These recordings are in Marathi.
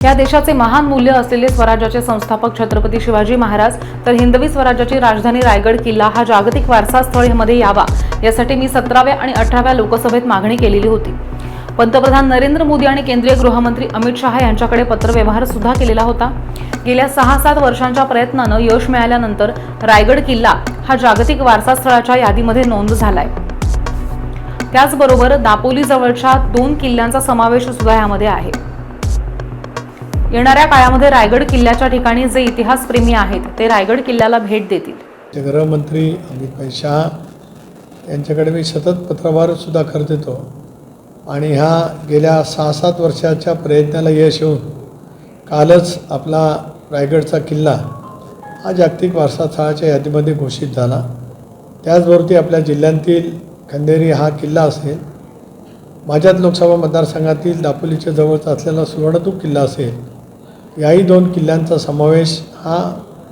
या देशाचे महान मूल्य असलेले स्वराज्याचे संस्थापक छत्रपती शिवाजी महाराज तर हिंदवी स्वराज्याची राजधानी रायगड किल्ला हा जागतिक वारसा स्थळमध्ये यावा यासाठी मी सतराव्या आणि अठराव्या लोकसभेत मागणी केलेली होती. पंतप्रधान नरेंद्र मोदी आणि केंद्रीय गृहमंत्री अमित शहा यांच्याकडे पत्रव्यवहार सुद्धा केलेला होता. गेल्या सहा सात वर्षांच्या प्रयत्नानं यश मिळाल्यानंतर रायगड किल्ला हा जागतिक वारसा स्थळाच्या यादीमध्ये नोंद झालाय. त्याचबरोबर दापोली जवळच्या दोन किल्ल्यांचा समावेश सुद्धा यामध्ये आहे. येणाऱ्या काळामध्ये रायगड किल्ल्याच्या ठिकाणी जे इतिहासप्रेमी आहेत ते रायगड किल्ल्याला भेट देतील. गृहमंत्री अमित भाई शहा यांच्याकडे मी सतत पत्रव्यवहार सुद्धा करत येतो आणि ह्या गेल्या सहा सात वर्षाच्या प्रयत्नाला यश येऊन कालच आपला रायगडचा किल्ला हा जागतिक वारसा स्थळाच्या यादीमध्ये घोषित झाला. त्याचबरोबर आपल्या जिल्ह्यांतील खंदेरी हा किल्ला असेल माझ्याच लोकसभा मतदारसंघातील दापोलीच्या जवळचा असलेला सुवर्णतूप किल्ला असेल याही दोन किल्ल्यांचा समावेश हा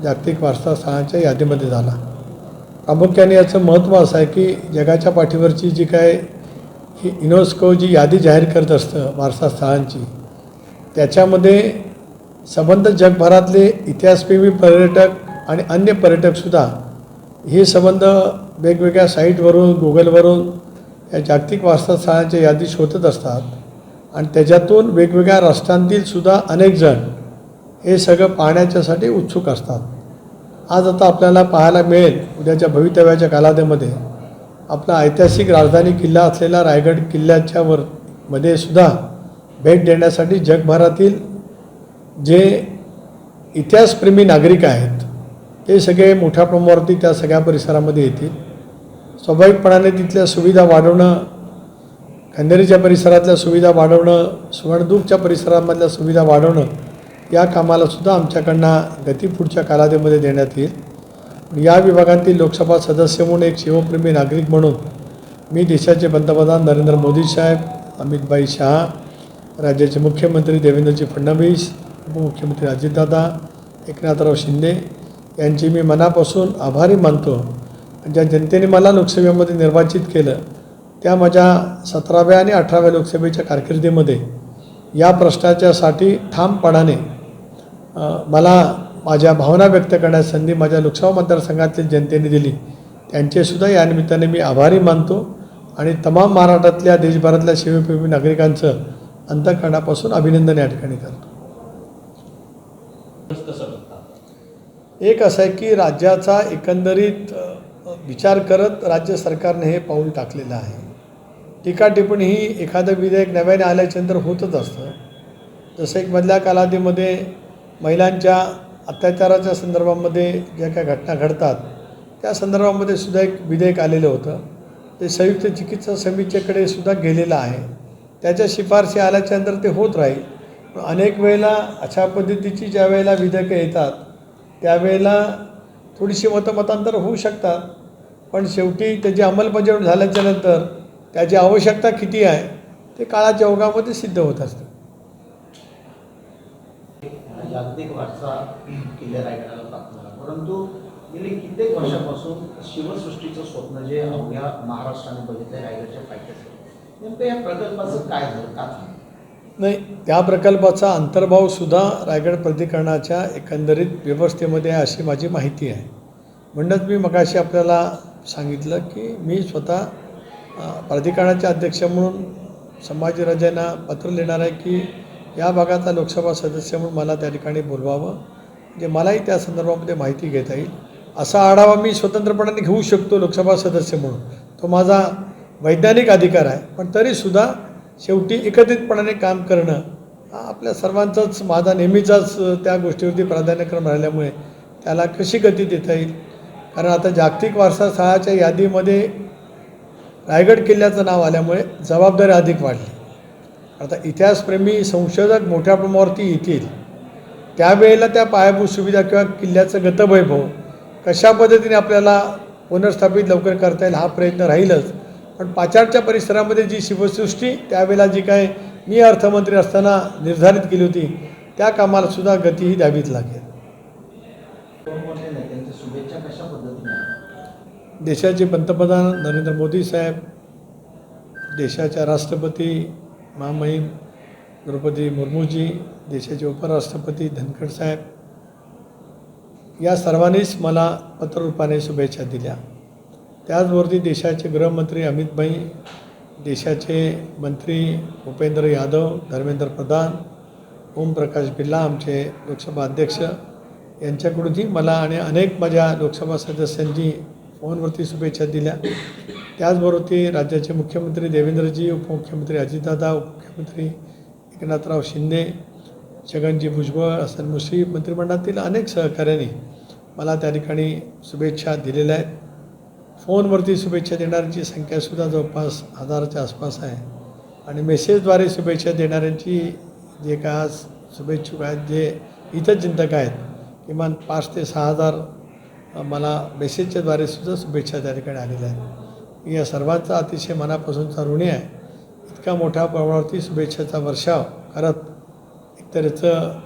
जागतिक वारसा स्थळांच्या यादीमध्ये झाला. प्रामुख्याने याचं महत्त्व असं आहे की जगाच्या पाठीवरची जी काय ही युनेस्को जी यादी जाहीर करत असतं वारसा स्थळांची त्याच्यामध्ये संबंध जगभरातले इतिहासप्रेमी पर्यटक आणि अन्य पर्यटकसुद्धा हे संबंध वेगवेगळ्या साईटवरून गुगलवरून या जागतिक वारसा स्थळांच्या यादी शोधत असतात. आणि त्याच्यातून वेगवेगळ्या राष्ट्रांतील सुद्धा अनेक जण हे सगळं पाहण्याच्यासाठी उत्सुक असतात. आज आता आपल्याला पाहायला मिळेल उद्याच्या भवितव्याच्या कालावधीमध्ये आपला ऐतिहासिक राजधानी किल्ला असलेला रायगड किल्ल्याच्या वर मध्ये सुद्धा भेट देण्यासाठी जगभरातील जे इतिहासप्रेमी नागरिक आहेत ते सगळे मोठ्या प्रमाणावरती त्या सगळ्या परिसरामध्ये येतील. स्वाभाविकपणाने तिथल्या सुविधा वाढवणं खंदेरीच्या परिसरातल्या सुविधा वाढवणं सुवर्णदुर्गच्या परिसरामधल्या सुविधा वाढवणं या कामालासुद्धा आमच्याकडनं गती पुढच्या कालावधीमध्ये देण्यात येईल. या विभागातील लोकसभा सदस्य म्हणून एक शिवप्रेमी नागरिक म्हणून मी देशाचे पंतप्रधान नरेंद्र मोदी साहेब अमितभाई शहा राज्याचे मुख्यमंत्री देवेंद्रजी फडणवीस उपमुख्यमंत्री अजितदादा एकनाथराव शिंदे यांची मी मनापासून आभारी मानतो. ज्या जनतेने मला लोकसभेमध्ये निर्वाचित केलं त्या माझ्या सतराव्या आणि अठराव्या लोकसभेच्या कारकिर्दीमध्ये या प्रश्नाच्यासाठी ठामपणाने मला माझ्या भावना व्यक्त करण्याची संधी माझ्या लोकसभा मतदारसंघातील जनतेने दिली. त्यांचेसुद्धा या निमित्ताने मी आभारी मानतो आणि तमाम महाराष्ट्रातल्या देशभरातल्या सेवेप्रेमी नागरिकांचं अंतकरणापासून अभिनंदन या ठिकाणी करतो. एक असं आहे की राज्याचा एकंदरीत विचार करत राज्य सरकारने हे पाऊल टाकलेलं आहे. टीका टिप्पणी ही एखादं विधेयक नव्याने आल्याच्यानंतर होतच असतं. जसं एक मधल्या कालावधीमध्ये महिलांच्या अत्याचाराच्या संदर्भामध्ये ज्या काही घटना घडतात त्या संदर्भामध्ये सुद्धा एक विधेयक आलेलं होतं. ते संयुक्त चिकित्सा समितीकडे सुद्धा गेलेलं आहे. त्याच्या शिफारशी आल्याच्यानंतर ते होत राहील. पण अनेक वेळेला अशा पद्धतीची ज्या वेळेला विधेयकं येतात त्यावेळेला थोडीशी मतमतांतर होऊ शकतात. पण शेवटी त्याची अंमलबजावणी झाल्याच्यानंतर त्याची आवश्यकता किती आहे ते काळाच्या ओघामध्ये सिद्ध होत असतं. जागतिक वारसा किल्ले रायगडाला प्राप्त झाला परंतु गेली कित्येक वर्षापासून शिवसृष्टीचं स्वप्न जे अवघ्या महाराष्ट्राने बघितलं रायगडच्या पायथ्याचं नेमकं या प्रकल्पाचं काय झालं? का झालं? नाही त्या प्रकल्पाचा अंतर्भावसुद्धा रायगड प्राधिकरणाच्या एकंदरीत व्यवस्थेमध्ये आहे अशी माझी माहिती आहे. म्हणूनच मी मगाशी आपल्याला सांगितलं की मी स्वतः अ, प्राधिकरणाचे अध्यक्ष म्हणून संभाजीराजांना पत्र लिहिणार आहे की या भागाचा लोकसभा सदस्य म्हणून मला त्या ठिकाणी बोलवावं म्हणजे मलाही त्या संदर्भामध्ये माहिती घेता येईल. असा आढावा मी स्वतंत्रपणाने घेऊ शकतो लोकसभा सदस्य म्हणून. तो माझा वैज्ञानिक अधिकार आहे पण तरीसुद्धा शेवटी एकत्रितपणाने काम करणं हा आपल्या सर्वांचाच माझा नेहमीचाच त्या गोष्टीवरती प्राधान्यक्रम राहिल्यामुळे त्याला कशी गती देता येईल? कारण आता जागतिक वारसा स्थळाच्या यादीमध्ये रायगड किल्ल्याचं नाव आल्यामुळे जबाबदारी अधिक वाढली. आता इतिहासप्रेमी संशोधक मोठ्या प्रमाणावरती येतील. त्यावेळेला त्या पायाभूत सुविधा किंवा किल्ल्याचं गतवैभव कशा पद्धतीने आपल्याला पुनर्स्थापित लवकर करता येईल हा प्रयत्न राहीलच. पण पाचाडच्या परिसरामध्ये जी शिवसृष्टी त्यावेळेला जी काय मी अर्थमंत्री असताना निर्धारित केली होती त्या कामाला सुद्धा गतीही द्यावीच लागेल. देशाचे पंतप्रधान नरेंद्र मोदी साहेब देशाच्या राष्ट्रपती महामहिम द्रौपदी मुर्मूजी देशाचे उपराष्ट्रपती धनखड साहेब या सर्वांनीच मला पत्ररूपाने शुभेच्छा दिल्या. त्याचबरोबर देशाचे गृहमंत्री अमित भाई देशाचे मंत्री भूपेंद्र यादव धर्मेंद्र प्रधान ओमप्रकाश बिर्ला आमचे लोकसभा अध्यक्ष यांच्याकडूनही मला आणि अनेक माझ्या लोकसभा सदस्यांनी फोनवरती शुभेच्छा दिल्या. त्याचबरोबर ते राज्याचे मुख्यमंत्री देवेंद्रजी उपमुख्यमंत्री अजितदादा उपमुख्यमंत्री एकनाथराव शिंदे छगनजी भुजबळ हसन मुश्रीफ मंत्रिमंडळातील अनेक सहकाऱ्यांनी मला त्या ठिकाणी शुभेच्छा दिलेल्या आहेत. फोनवरती शुभेच्छा देणाऱ्यांची संख्यासुद्धा जवळपास हजाराच्या आसपास आहे. आणि मेसेजद्वारे शुभेच्छा देणाऱ्यांची जे काय आज शुभेच्छुक आहेत जे इतर चिंतक आहेत किमान पाच ते सहा हजार मला मेसेजच्याद्वारे सुद्धा शुभेच्छा त्या ठिकाणी आलेल्या आहेत. मी या सर्वांचा अतिशय मनापासूनचा ऋणी आहे. इतका मोठ्या प्रमाणावरती शुभेच्छेचा वर्षाव करत एकतर याचं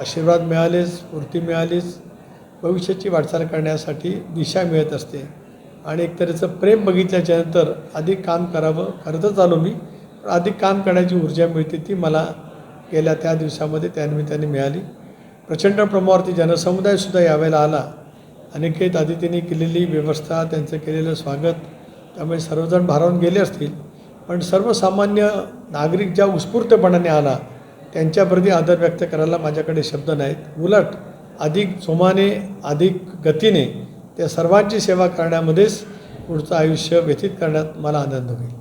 आशीर्वाद मिळालेच स्फूर्ती मिळालीच भविष्याची वाटचाल करण्यासाठी दिशा मिळत असते. आणि एकतर याचं प्रेम बघितल्याच्यानंतर अधिक काम करावं करतच आलो मी पण अधिक काम करण्याची ऊर्जा मिळते ती मला गेल्या त्या दिवसामध्ये त्यानिमित्ताने मिळाली. प्रचंड प्रमाणावरती जनसमुदायसुद्धा यावेळेला आला. अनेकेत आदितीने केलेली व्यवस्था त्यांचं केलेलं स्वागत त्यामुळे सर्वजण भारावून गेले असतील. पण सर्वसामान्य नागरिक ज्या उत्स्फूर्तपणाने आला त्यांच्याप्रती आदर व्यक्त करायला माझ्याकडे शब्द नाहीत. उलट अधिक जोमाने अधिक गतीने त्या सर्वांची सेवा करण्यामध्येच पुढचं आयुष्य व्यतीत करण्यात मला आनंद होईल.